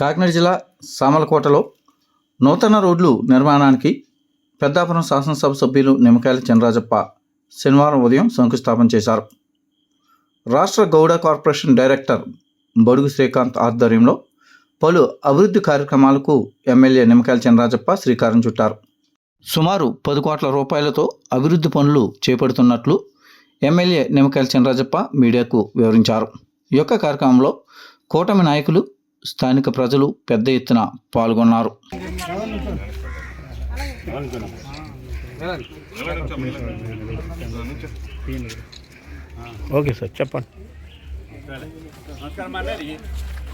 కాకినాడ జిల్లా సామలకోటలో నూతన రోడ్లు నిర్మాణానికి పెద్దాపురం శాసనసభ సభ్యులు నిమ్మకాయల చినరాజప్ప శనివారం ఉదయం శంకుస్థాపన చేశారు. రాష్ట్ర గౌడ కార్పొరేషన్ డైరెక్టర్ బడుగు శ్రీకాంత్ ఆధ్వర్యంలో పలు అభివృద్ధి కార్యక్రమాలకు ఎమ్మెల్యే నిమ్మకాయల చినరాజప్ప శ్రీకారం చుట్టారు. సుమారు పది కోట్ల రూపాయలతో అభివృద్ధి పనులు చేపడుతున్నట్లు ఎమ్మెల్యే నిమ్మకాయల చినరాజప్ప మీడియాకు వివరించారు. ఈ యొక్క కార్యక్రమంలో కూటమి నాయకులు స్థానిక ప్రజలు పెద్ద ఎత్తున పాల్గొన్నారు. ఓకే సార్ చెప్పండి.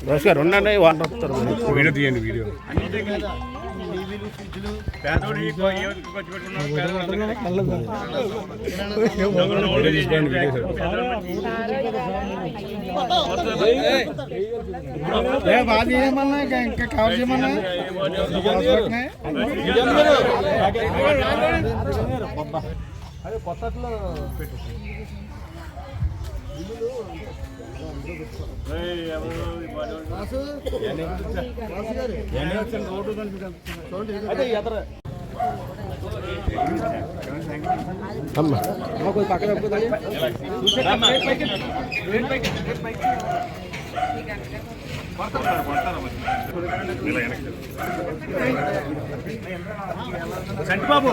నమస్కారం ఉండండి వాళ్ళు వస్తారు. వీడియో తీయండి వీడియో. తీసుకోండి వీడియో సార్ ఇంకా కవర్ చేయమన్నా? అమ్మా చంటిబాబు అటు వెళ్ళండి అటు దొరకండి ఇటువైపు బాబు బాబు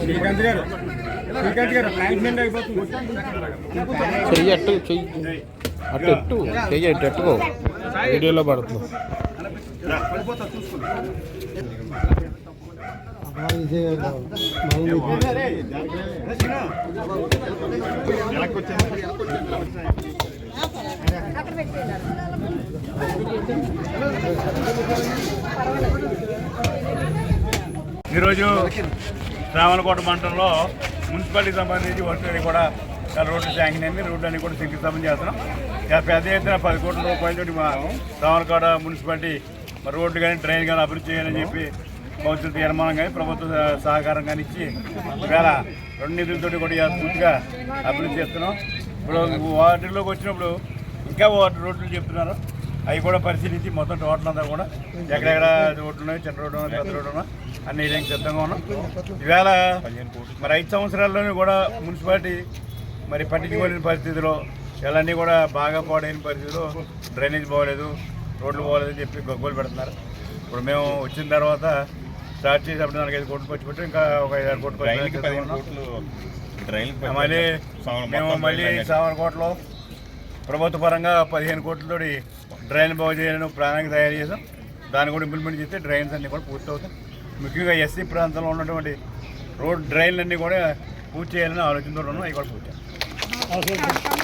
శ్రీకాంత్ గారు శ్రీకాంత్ గారు ప్లాంట్ మీద అయిపోతుంది. చెయ్యి అట్టు చెయ్యి. అటు ఎట్టు చెయ్యి అటు ఎట్టుకో వీడియోలో పడుతుంది. ఈరోజు శ్రావణకోట మండలంలో మున్సిపాలిటీకి సంబంధించి వర్షాలు కూడా చాలా రోడ్లు శాంక్షన్ అయింది. రోడ్లు అన్ని కూడా శంకుస్థాపన చేస్తున్నాం. పెద్ద ఎత్తున పది కోట్ల రూపాయలతో మా శ్రావణకోట మున్సిపాలిటీ రోడ్లు కానీ డ్రైన్ కానీ అభివృద్ధి చేయాలని చెప్పి భవిష్యత్తు తీర్మానం కానీ ప్రభుత్వ సహకారం కానీ ఇచ్చి ఈవేళ రెండు నిధులతోటి కూడా పూర్తిగా అభివృద్ధి చేస్తున్నాం. ఇప్పుడు వాటిలోకి వచ్చినప్పుడు ఇంకా వాటి రోడ్లు చెప్తున్నారు. అవి కూడా పరిశీలించి మొత్తం టోటల్ అంతా కూడా ఎక్కడెక్కడ రోడ్లు ఉన్నాయి చిన్న రోడ్డు ఉన్నాయి పెద్ద రోడ్డు ఉన్నాయి అన్ని వేయడానికి సిద్ధంగా ఉన్నాం. ఈవేళ మరి ఐదు సంవత్సరాల్లోనే కూడా మున్సిపాలిటీ మరి పట్టించుకోలేని పరిస్థితిలో ఇవన్నీ కూడా బాగా పాడైన పరిస్థితిలో డ్రైనేజ్ బాగోలేదు రోడ్లు బాగోలేదు చెప్పి గొగ్గోలు పెడుతున్నారు. ఇప్పుడు మేము వచ్చిన తర్వాత స్టార్ట్ చేసేటప్పుడు నాలుగైదు కోట్లు ఖర్చు పెట్టి ఇంకా ఒక ఐదు ఆరు కోట్లు. మళ్ళీ మేము మళ్ళీ సామర్కోటలో ప్రభుత్వ పరంగా పదిహేను కోట్లతోటి డ్రైన్ బాగు చేయాలని ప్రణాళిక తయారు చేసాం దాన్ని కూడా ఇంప్లిమెంట్ చేస్తే డ్రైన్స్ అన్నీ కూడా పూర్తి అవుతాయి ముఖ్యంగా ఎస్సీ ప్రాంతంలో ఉన్నటువంటి రోడ్ డ్రైన్లన్నీ కూడా పూర్తి చేయాలని ఆలోచనతో ఉన్నాం అవి కూడా పూర్తి.